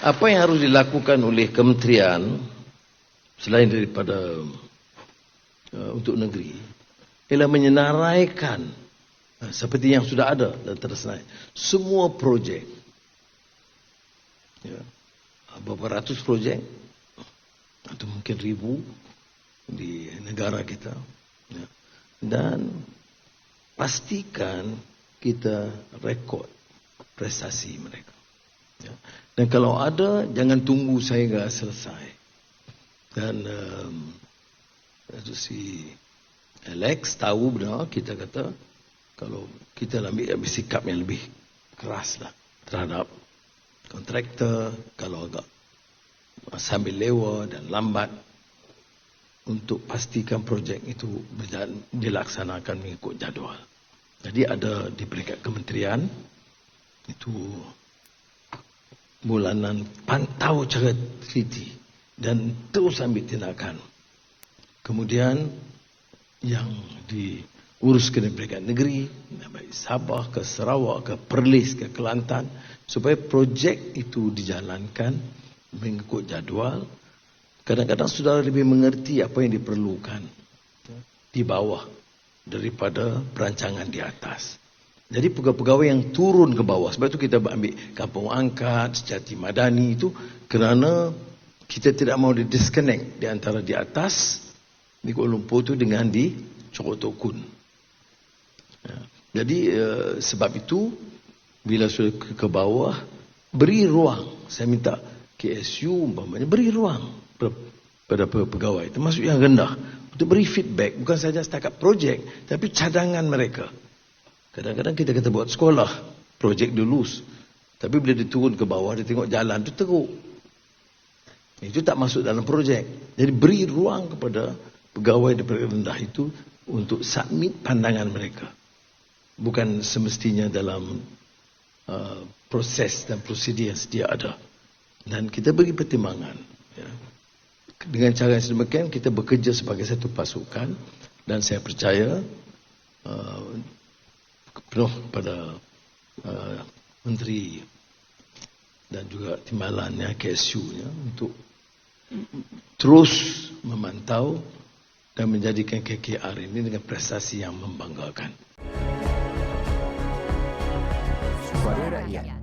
apa yang harus dilakukan oleh kementerian selain daripada uh, untuk negeri ialah menyenaraikan uh, seperti yang sudah ada dan tersenarai semua projek ya, beberapa ratus projek atau mungkin ribu di negara kita ya. dan pastikan kita rekod prestasi mereka. Dan kalau ada jangan tunggu sehingga selesai dan um, si Alex tahu benar kita kata kalau kita ambil, ambil sikap yang lebih keras lah terhadap kontraktor kalau agak sambil lewa dan lambat untuk pastikan projek itu berjalan, dilaksanakan mengikut jadual. Jadi ada di peringkat kementerian itu bulanan pantau cara teliti dan terus ambil tindakan. Kemudian yang diuruskan di peringkat negeri, baik Sabah ke Sarawak ke Perlis ke Kelantan supaya projek itu dijalankan mengikut jadual. Kadang-kadang saudara lebih mengerti apa yang diperlukan di bawah daripada perancangan di atas. Jadi pegawai-pegawai yang turun ke bawah. Sebab itu kita ambil kampung angkat, sejati madani itu kerana kita tidak mahu di disconnect di antara di atas di Kuala Lumpur itu dengan di Cokotokun. Ya. Jadi uh, sebab itu bila sudah ke, ke bawah beri ruang. Saya minta KSU umpamanya beri ruang pada pegawai termasuk yang rendah untuk beri feedback bukan saja setakat projek tapi cadangan mereka. Kadang-kadang kita kata buat sekolah, projek dulu. Tapi bila dia turun ke bawah, dia tengok jalan tu teruk. Itu tak masuk dalam projek. Jadi beri ruang kepada pegawai di rendah itu untuk submit pandangan mereka. Bukan semestinya dalam uh, proses dan prosedur yang sedia ada. Dan kita beri pertimbangan. Ya. Dengan cara yang sedemikian, kita bekerja sebagai satu pasukan. Dan saya percaya uh, penuh pada uh, menteri dan juga timbalannya KSU-nya untuk terus memantau dan menjadikan KKR ini dengan prestasi yang membanggakan. Suara rakyat.